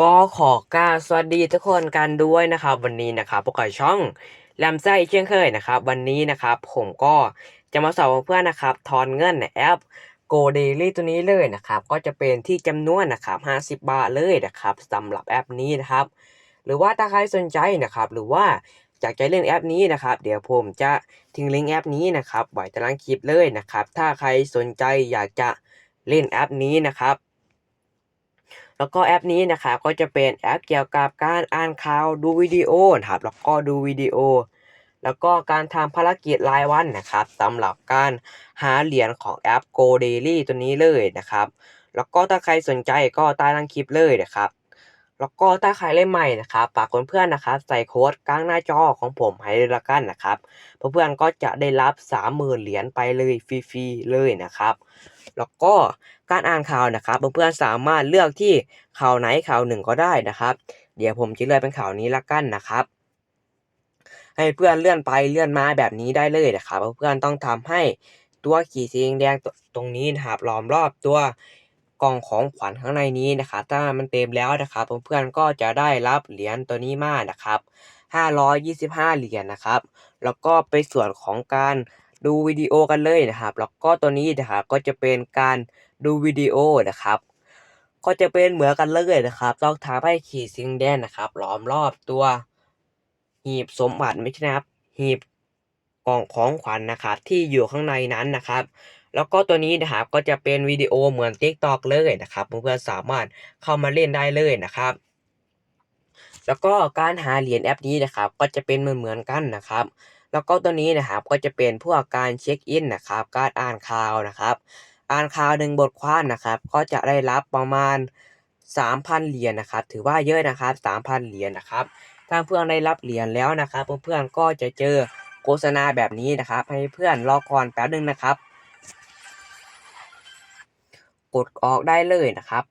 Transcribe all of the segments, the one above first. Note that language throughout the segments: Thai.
ก็ขอกราบสวัสดีทุกคนกันด้วยนะครับ วันนี้นะครับพวกเราช่องแรมไส้เช่นเคยนะครับ วันนี้นะครับผมก็จะมาสอนเพื่อนนะครับทอนเงินในแอป Go Daily ตัวนี้เลยนะครับ ก็จะเป็นที่จำนวนนะครับ50 บาทเลยนะครับสำหรับแอปนี้นะครับ หรือว่าถ้าใครสนใจนะครับ หรือว่าอยากจะเล่นแอปนี้นะครับ เดี๋ยวผมจะทิ้งลิงก์แอปนี้นะครับไว้ต้ล่างคลิปเลยนะครับ ถ้าใครสนใจอยากจะเล่นแอปนี้นะครับ แล้วก็แอปนี้นะครับก็จะเป็นแอปเกี่ยวกับการอ่านข่าวดูวิดีโอนะครับแล้วก็ดูวิดีโอ แล้วก็การทำภารกิจรายวันนะครับสำหรับการหาเหรียญของแอป Go Daily ตัวนี้เลยนะครับ แล้วก็ถ้าใครสนใจก็ใต้ล่างคลิปเลยนะครับ แล้วก็ถ้าใครเล่นใหม่นะครับฝากเพื่อนๆนะครับใส่โค้ดกลางหน้าจอของผมให้เลยละกันนะครับเพื่อนๆก็จะได้รับ 30,000 เหรียญไปเลยฟรีๆเลยนะครับแล้วก็การอ่านข่าวนะครับเพื่อนๆสามารถเลือกที่ข่าวไหนข่าวหนึ่งก็ได้นะครับ เดี๋ยวผมจะเลือกเป็นข่าวนี้ละกันนะครับให้เพื่อนเลื่อนไปเลื่อนมาแบบนี้ได้เลยนะครับ เพื่อนๆต้องทำให้ตัวขีดสีแดงตรงนี้นะครับล้อมรอบตัว กล่องของขวัญข้างในนี้นะครับถ้ามันเต็มแล้วนะครับเพื่อนๆก็จะได้รับเหรียญตัวนี้มานะครับ 525 เหรียญนะครับ แล้วก็ไปส่วนของการดูวิดีโอกันเลยนะครับ แล้วก็ตัวนี้นะครับก็จะเป็นการดูวิดีโอนะครับ ก็จะเป็นเหมือนกันเลยนะครับต้องทำให้ขีดสีแดงนะครับล้อมรอบตัว หีบสมบัติไม่ใช่นะครับ หีบกล่องของขวัญนะครับ ที่อยู่ข้างในนั้นนะครับ แล้วก็ตัวนี้นะครับก็จะเป็นวิดีโอเหมือน TikTok เลยนะครับเพื่อนๆสามารถเข้ามาเล่นได้เลยนะครับ แล้วก็การหาเหรียญแอปนี้นะครับ ก็จะเป็นเหมือนๆกันนะครับ แล้วก็ตัวนี้นะครับก็จะเป็นพวกการเช็คอินนะครับ การอ่านข่าวนะครับ อ่านข่าวหนึ่งบทความนะครับ ก็จะได้รับประมาณ 3,000 เหรียญนะครับ ถือว่าเยอะนะครับ 3,000 เหรียญนะครับถ้าเพื่อนได้รับเหรียญแล้วนะครับ เพื่อนๆก็จะเจอโฆษณาแบบนี้นะครับ ให้เพื่อนรอก่อนแป๊บนึงนะครับ กดออกได้เลยนะครับ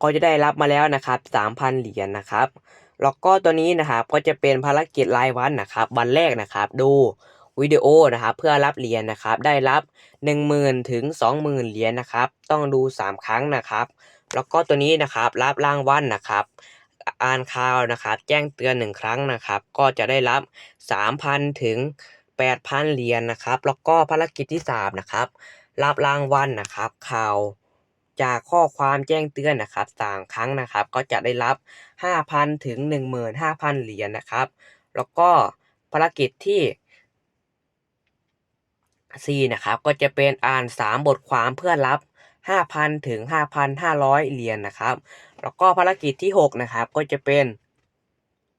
ก็จะได้รับมาแล้วนะครับ 3,000 เหรียญนะครับ แล้วก็ตัวนี้นะครับก็จะเป็นภารกิจรายวันนะครับ วันแรกนะครับ ดูวิดีโอนะครับเพื่อรับเหรียญนะครับ ได้รับ 10,000ถึง20,000 เหรียญนะครับ ต้องดู 3 ครั้งนะครับ แล้วก็ตัวนี้นะครับรับรางวัลนะครับอ่านข่าวนะครับ แจ้งเตือนหนึ่งครั้งนะครับ ก็จะได้รับ 3,000 ถึง 8,000 เหรียญนะครับ แล้วก็ภารกิจที่ 3 นะครับ รับรางวัลนะครับ ข่าวจากข้อความแจ้งเตือนนะครับสามครั้งนะครับ ก็จะได้รับ 5,000 ถึง 15,000 เหรียญนะครับ แล้วก็ภารกิจที่ 4 นะครับ ก็จะเป็นอ่าน 3 บทความเพื่อรับ 5,000 ถึง 5,500 เหรียญนะครับ แล้วก็ภารกิจที่ 6 นะครับ ก็จะเป็น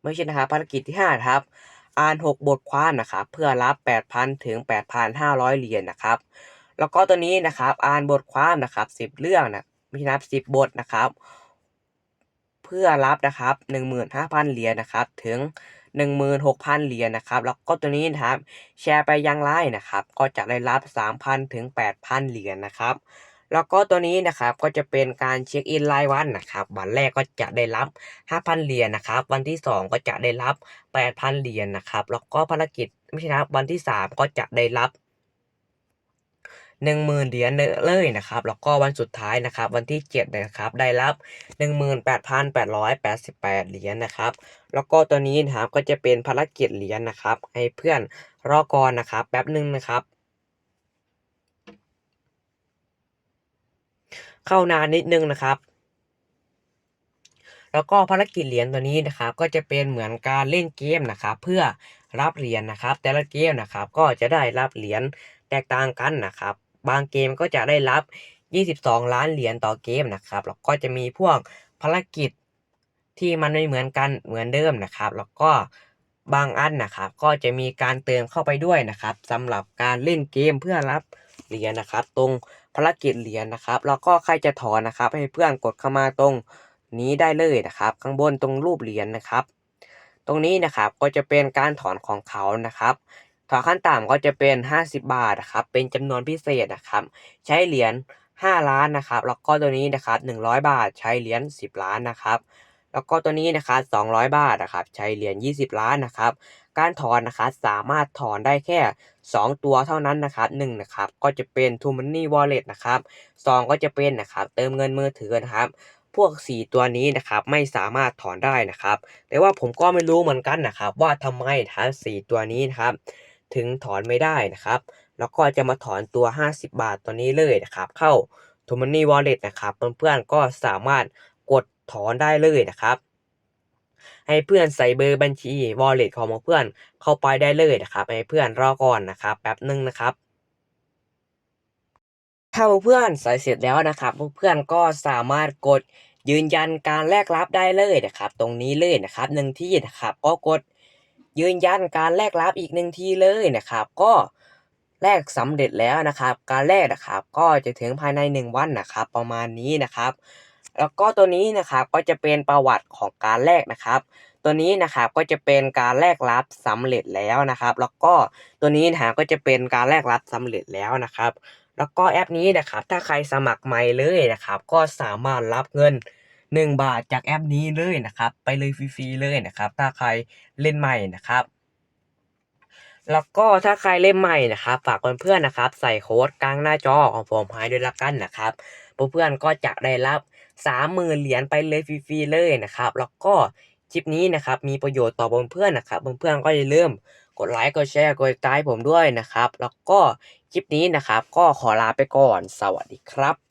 ไม่ใช่นะครับ ภารกิจที่ 5 ครับ อ่าน 6 บทความนะครับเพื่อรับ 8,000 ถึง 8,500 เหรียญนะครับ แล้วก็ตัวนี้นะครับอ่านบทความนะครับ 10 เรื่องนะไม่ใช่นะครับ 10 บทนะครับ เพื่อรับนะครับ 15,000 เหรียญนะครับถึง 16,000 เหรียญนะครับ แล้วก็ตัวนี้นะครับแชร์ไปยังไลน์นะครับ ก็จะได้รับ 3,000 ถึง 8,000 เหรียญนะครับ แล้วก็ตัวนี้นะครับก็จะเป็นการเช็คอินรายวันนะครับวันแรกก็จะได้รับ 5,000 เหรียญนะครับ วันที่ 2 ก็จะได้รับ 8,000 เหรียญนะครับแล้วก็ภารกิจไม่ใช่นะวันที่ 3 ก็จะได้รับ10,000เหรียญเลยนะครับ แล้วก็วันสุดท้ายนะครับ วันที่7นะครับ ได้รับ18,888เหรียญนะครับ แล้วก็ตัวนี้นะครับก็จะเป็นภารกิจเหรียญนะครับ ให้เพื่อนรอก่อนนะครับ แป๊บหนึ่งนะครับ เข้านานนิดนึงนะครับ แล้วก็ภารกิจเหรียญตัวนี้นะครับ ก็จะเป็นเหมือนการเล่นเกมนะครับ เพื่อรับเหรียญนะครับ แต่ละเกมนะครับก็จะได้รับเหรียญแตกต่างกันนะครับ บางเกมก็จะได้รับ 22 ล้านเหรียญต่อเกมนะครับแล้วก็จะมีพวกภารกิจที่มันไม่เหมือนกันเหมือนเดิมนะครับ แล้วก็บางอันนะครับ ก็จะมีการเติมเข้าไปด้วยนะครับสำหรับการเล่นเกมเพื่อรับเหรียญนะครับ ตรง ภารกิจเหรียญนะครับ แล้วก็ใครจะถอนนะครับ ให้เพื่อนกดเข้ามาตรงนี้ได้เลยนะครับ ข้างบนตรงรูปเหรียญนะครับ ตรงนี้นะครับก็จะเป็นการถอนของเขานะครับถอนขั้นต่ำก็จะเป็น 50 บาทนะครับเป็นจำนวนพิเศษนะครับ ใช้เหรียญ5 ล้านนะครับ แล้วก็ตัวนี้นะครับ100 บาทใช้เหรียญ10 ล้านนะครับ แล้วก็ตัวนี้นะครับ200 บาทนะครับใช้เหรียญ20 ล้านนะครับ การถอนนะครับสามารถถอนได้แค่ 2 ตัวเท่านั้นนะครับ1นะครับก็จะเป็น t o Money Wallet นะครับ2ก็จะเป็นนะครับเติมเงินมือถือนะครับพวก 4 ตัวนี้นะครับไม่สามารถถอนได้นะครับ แต่ว่าผมก็ไม่รู้เหมือนกันนะครับ ว่าทำไมทั้ง4ตัวนี้นะครับ ถึงถอนไม่ได้นะครับ แล้วก็จะมาถอนตัว 50 บาทตัวนี้เลยนะครับ เข้า t o Money Wallet นะครับเพื่อนๆก็สามารถ ถอนได้เลยนะครับ ให้เพื่อนใส่เบอร์บัญชี wallet ของเพื่อนเข้าไปได้เลยนะครับให้เพื่อนรอก่อนนะครับแป๊บหนึงนะครับถ้าเพื่อนใส่เสร็จแล้วนะครับเพื่อนก็สามารถกดยืนยันการแลกรับได้เลยนะครับ ตรงนี้เลยนะครับหนึ่งที่นะครับก็กดยืนยันการแลกรับอีกหนึ่งทีเลยนะครับ ก็แลกสำเร็จแล้วนะครับ การแลกนะครับ ก็จะถึงภายในหนึ่งวันนะครับ ประมาณนี้นะครับ แล้วก็ตัวนี้นะครับก็จะเป็นประวัติของการแลกนะครับ ตัวนี้นะครับก็จะเป็นการแลกรับสำเร็จแล้วนะครับ แล้วก็ตัวนี้นะก็จะเป็นการแลกรับสำเร็จแล้วนะครับ แล้วก็แอปนี้นะครับถ้าใครสมัครใหม่เลยนะครับ ก็สามารถรับเงิน 1 บาทจากแอปนี้เลยนะครับ ไปเลยฟรีๆเลยนะครับ ถ้าใครเล่นใหม่นะครับแล้วก็ถ้าใครเล่นใหม่นะครับ ฝากเพื่อนๆนะครับ ใส่โค้ดกลางหน้าจอของผมให้ด้วยละกันนะครับเพื่อนๆก็จะได้รับ 30,000เหรียญไปเลยฟรีๆเลยนะครับ แล้วก็คลิปนี้นะครับมีประโยชน์ต่อเพื่อนๆนะครับเพื่อนๆก็อย่าลืมกดไลค์กดแชร์กดติดตามผมด้วยนะครับ แล้วก็คลิปนี้นะครับ ก็ขอลาไปก่อนสวัสดีครับ